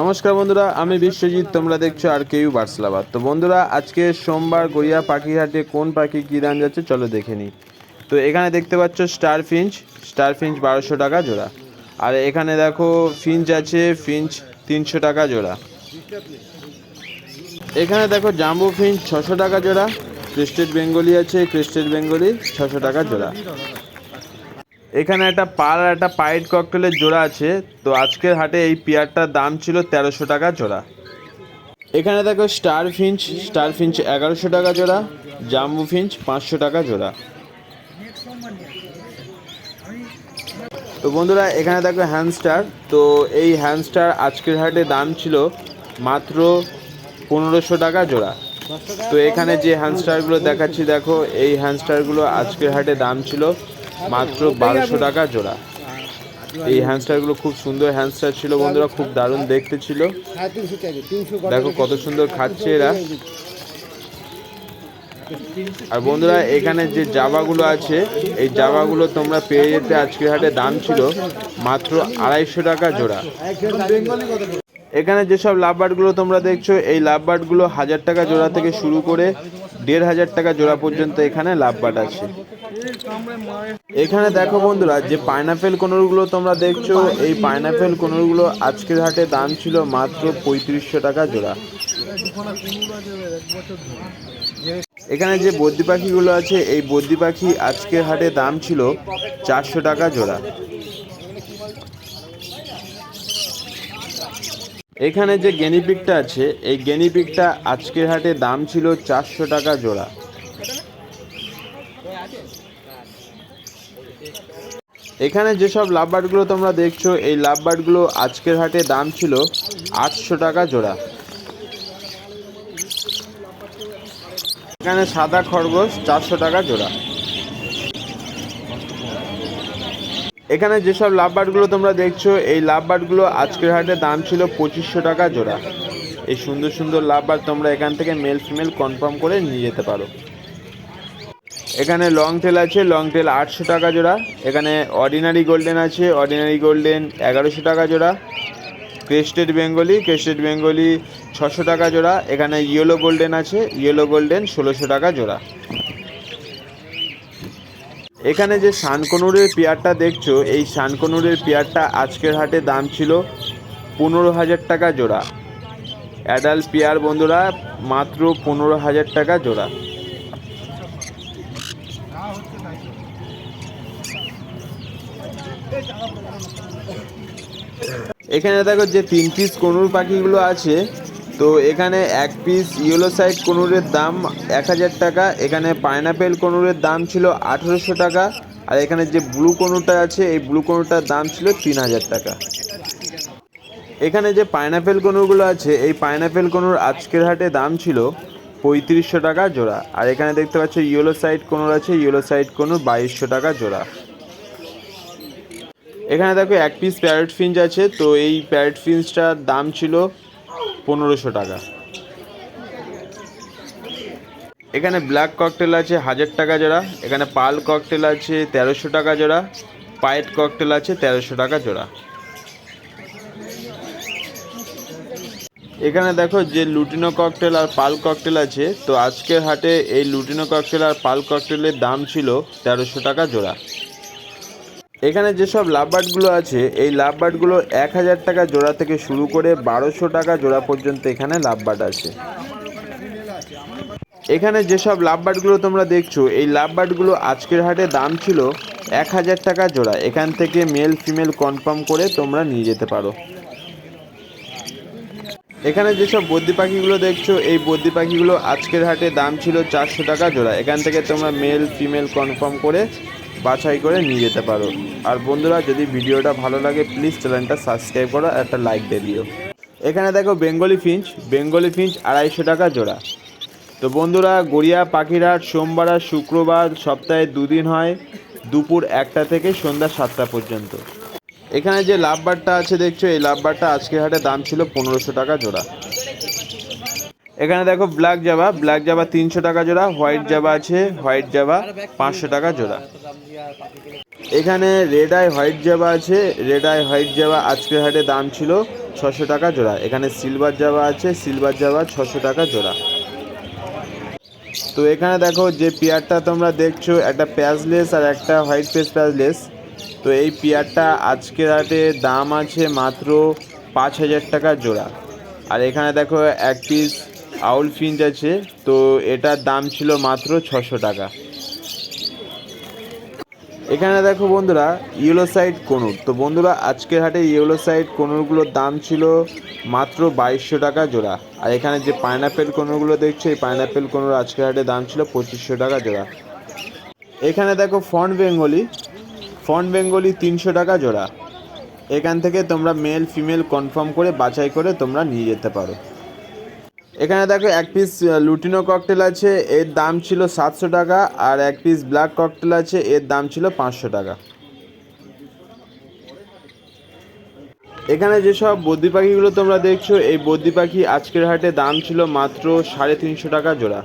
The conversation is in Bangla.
নমস্কার বন্ধুরা, আমি বিশ্বজিৎ, তোমরা দেখছ আর কেউ বার্সলাবাদ। তো বন্ধুরা, আজকে সোমবার গড়িয়া পাখিহাটে কোন পাখি কী দাম যাচ্ছে চলো দেখে নিই। তো এখানে দেখতে পাচ্ছ স্টার ফিঞ্চ স্টার ফিঞ্চ বারোশো টাকা জোড়া। আর এখানে দেখো ফিঞ্চ আছে, ফিঞ্চ তিনশো টাকা জোড়া। এখানে দেখো জাম্বু ফিঞ্চ ছশো টাকা জোড়া, ক্রিস্টেড বেঙ্গলি আছে, ক্রিস্টেড বেঙ্গলি ছশো টাকা জোড়া। এখানে একটা পাল আর একটা পাইট ককটেলের জোড়া আছে। তো আজকের হাটে এই পেয়ারটার দাম ছিল তেরোশো টাকা জোড়া। এখানে দেখো স্টার ফিঞ্চ স্টার ফিঞ্চ এগারোশো টাকা জোড়া, জাম্বু ফিঞ্চ পাঁচশো টাকা জোড়া। তো বন্ধুরা, এখানে দেখো হ্যান্ডস্টার তো এই হ্যান্ডস্টার আজকের হাটে দাম ছিল মাত্র পনেরোশো টাকা জোড়া। তো এখানে যে হ্যান্ডস্টারগুলো দেখাচ্ছি, দেখো, এই হ্যান্ডস্টারগুলো আজকের হাটে দাম ছিল মাত্র বারোশো টাকা জোড়া। এই হ্যান্ডস্টারগুলো খুব সুন্দর হ্যান্ডস্টার ছিল বন্ধুরা, খুব দারুণ দেখতে ছিল। দেখো কত সুন্দর খাচ্ছে এরা। আর বন্ধুরা, এখানে যে জাবাগুলো আছে, এই জাবাগুলো তোমরা পেয়ে যেতে আজকের হাটে দাম ছিল মাত্র আড়াইশো টাকা জোড়া। এখানে যেসব লাভবার্ডগুলো তোমরা দেখছ, এই লাভবার্ডগুলো হাজার টাকা জোড়া থেকে শুরু করে দেড় হাজার টাকা জোড়া পর্যন্ত এখানে লাভবার্ড আছে। এখানে দেখো বন্ধুরা, যে পাইনাপেল কোনোরগুলো তোমরা দেখছ, এই পাইনাপেল কোনোরগুলো আজকের হাটে দাম ছিল মাত্র পঁয়ত্রিশশো টাকা জোড়া। এখানে যে বদ্যি পাখিগুলো আছে, এই বদ্যি পাখি আজকের হাটে দাম ছিল চারশো টাকা জোড়া। এখানে যে গেনিপিকটা আছে, এই গেনিপিকটা আজকের হাটে দাম ছিল চারশো টাকা জোড়া। এখানে যেসব লাভবার্ডগুলো তোমরা দেখছ, এই লাভবার্ডগুলো আজকের হাটে দাম ছিল আটশো টাকা জোড়া। এখানে সাদা খরগোশ চারশো টাকা জোড়া। এখানে যেসব লাভবার্ডগুলো তোমরা দেখছ, এই লাভবার্ডগুলো আজকের হাটে দাম ছিল পঁচিশশো টাকা জোড়া। এই সুন্দর সুন্দর লাভবার্ড তোমরা এখান থেকে মেল ফিমেল কনফার্ম করে নিয়ে যেতে পারো। এখানে লং টেল আছে, লং টেল আটশো টাকা জোড়া। এখানে অর্ডিনারি গোল্ডেন আছে অর্ডিনারি গোল্ডেন এগারোশো টাকা জোড়া। ক্রেস্টেড বেঙ্গলি ক্রেস্টেড বেঙ্গলি ছশো টাকা জোড়া। এখানে ইয়েলো গোল্ডেন আছে ইয়েলো গোল্ডেন ষোলোশো টাকা জোড়া। এখানে যে শানকনুরের পেয়ারটা দেখছ, এই শানকনুরের পেয়ারটা আজকের হাটে দাম ছিল পনেরো হাজার টাকা জোড়া। অ্যাডাল্ট পেয়ার বন্ধুরা, মাত্র পনেরো হাজার টাকা জোড়া। এখানে দেখো যে তিন পিস কনুর পাখিগুলো আছে। তো এখানে এক পিস ইয়েলো সাইড কনুরের দাম এক হাজার টাকা, এখানে পাইনাপেল কনুরের দাম ছিল আঠেরোশো টাকা, আর এখানে যে ব্লু কনুরটা আছে, এই ব্লু কনুরটার দাম ছিল তিন হাজার টাকা। এখানে যে পাইনাপেল কনুরগুলো আছে, এই পাইনাপেল কনুর আজকের হাটে দাম ছিল পঁয়ত্রিশশো টাকা জোড়া, আর এখানে দেখতে পাচ্ছ ইয়েলো সাইড কনুর আছে ইয়েলো সাইড কনুর বাইশশো টাকা জোড়া। এখানে দেখো এক পিস প্যারেট ফিঞ্চ আছে, তো এই প্যারেট ফিঞ্চটার দাম ছিল পনেরোশো টাকা। এখানে ব্ল্যাক ককটেল আছে, হাজার টাকা জোড়া। এখানে পাল ককটেল আছে, তেরোশো টাকা জোড়া। পায়েট ককটেল আছে, তেরোশো টাকা জোড়া। এখানে দেখো যে লুটিনো ককটেল আর পাল ককটেল আছে, তো আজকের হাটে এই লুটিনো ককটেল আর পাল ককটেলের দাম ছিল তেরোশো টাকা জোড়া। এখানে যেসব লাভবার্ডগুলো আছে, এই লাভবার্ডগুলো এক হাজার টাকা জোড়া থেকে শুরু করে বারোশো টাকা জোড়া পর্যন্ত এখানে লাভবার্ড আছে। এখানে যেসব লাভবার্ডগুলো তোমরা দেখছ, এই লাভবার্ডগুলো আজকের হাটে দাম ছিল এক হাজার টাকা জোড়া। এখান থেকে মেল, ফিমেল কনফার্ম করে তোমরা নিয়ে যেতে পারো। এখানে যেসব বদ্যি পাখিগুলো দেখছ, এই বদ্যি পাখিগুলো আজকের হাটে দাম ছিল চারশো টাকা জোড়া। এখান থেকে তোমরা মেল, ফিমেল কনফার্ম করে বাছাই করে নিয়ে যেতে পারো। আর বন্ধুরা, যদি ভিডিওটা ভালো লাগে প্লিজ চ্যানেলটা সাবস্ক্রাইব করো আর একটা লাইক দিয়ে দিও। এখানে দেখো বেঙ্গলি ফিঞ্চ বেঙ্গলি ফিঞ্চ আড়াইশো টাকা জোড়া। তো বন্ধুরা, গড়িয়া, পাখিরহাট, সোমবার আর শুক্রবার সপ্তাহে দুদিন হয়, দুপুর একটা থেকে সন্ধ্যা সাতটা পর্যন্ত। এখানে যে লাভবারটা আছে, দেখছ, এই লাভবারটা আজকের হাটে দাম ছিল পনেরোশো টাকা জোড়া। এখানে দেখো ব্ল্যাক জাবা ব্ল্যাক জাবা তিনশো টাকা জোড়া, হোয়াইট জাবা আছে, হোয়াইট জাবা পাঁচশো টাকা জোড়া। এখানে রেড আই হোয়াইট জাবা আছে, রেড আই হোয়াইট জাবা আজকের হাটে দাম ছিল ছশো টাকা জোড়া। এখানে সিলভার জাবা আছে, সিলভার জাবা ছশো টাকা জোড়া। তো এখানে দেখো যে পেয়ারটা তোমরা দেখছ, একটা প্যাজলেস আর একটা হোয়াইট ফেস প্যাজলেস তো এই পেয়ারটা আজকের হাটে দাম আছে মাত্র পাঁচ হাজার টাকা জোড়া। আর এখানে দেখো এক পিস আউল ফিঞ্চ আছে, তো এটার দাম ছিল মাত্র ছশো টাকা। এখানে দেখো বন্ধুরা, ইয়েলো সাইড কোনুর। তো বন্ধুরা, আজকের হাটে ইয়েলো সাইড কোনুরগুলোর দাম ছিল মাত্র বাইশশো টাকা জোড়া। আর এখানে যে পাইনাপেল কোনুরগুলো দেখছ, এই পাইনাপেল কোনুর আজকের হাটে দাম ছিল পঁচিশশো টাকা জোড়া। এখানে দেখো ফন্ট বেঙ্গলি। ফন্ট বেঙ্গলি তিনশো টাকা জোড়া। এখান থেকে তোমরা মেল, ফিমেল কনফার্ম করে, বাছাই করে তোমরা নিয়ে যেতে পারো। এখানে দেখো এক পিস লুটিনো ককটেল আছে, এর দাম ছিল সাতশো টাকা, আর এক পিস ব্ল্যাক ককটেল আছে, এর দাম ছিল পাঁচশো টাকা। এখানে যেসব বদ্যি পাখিগুলো তোমরা দেখছ, এই বদ্যি পাখি আজকের হাটে দাম ছিল মাত্র সাড়ে তিনশো টাকা জোড়া।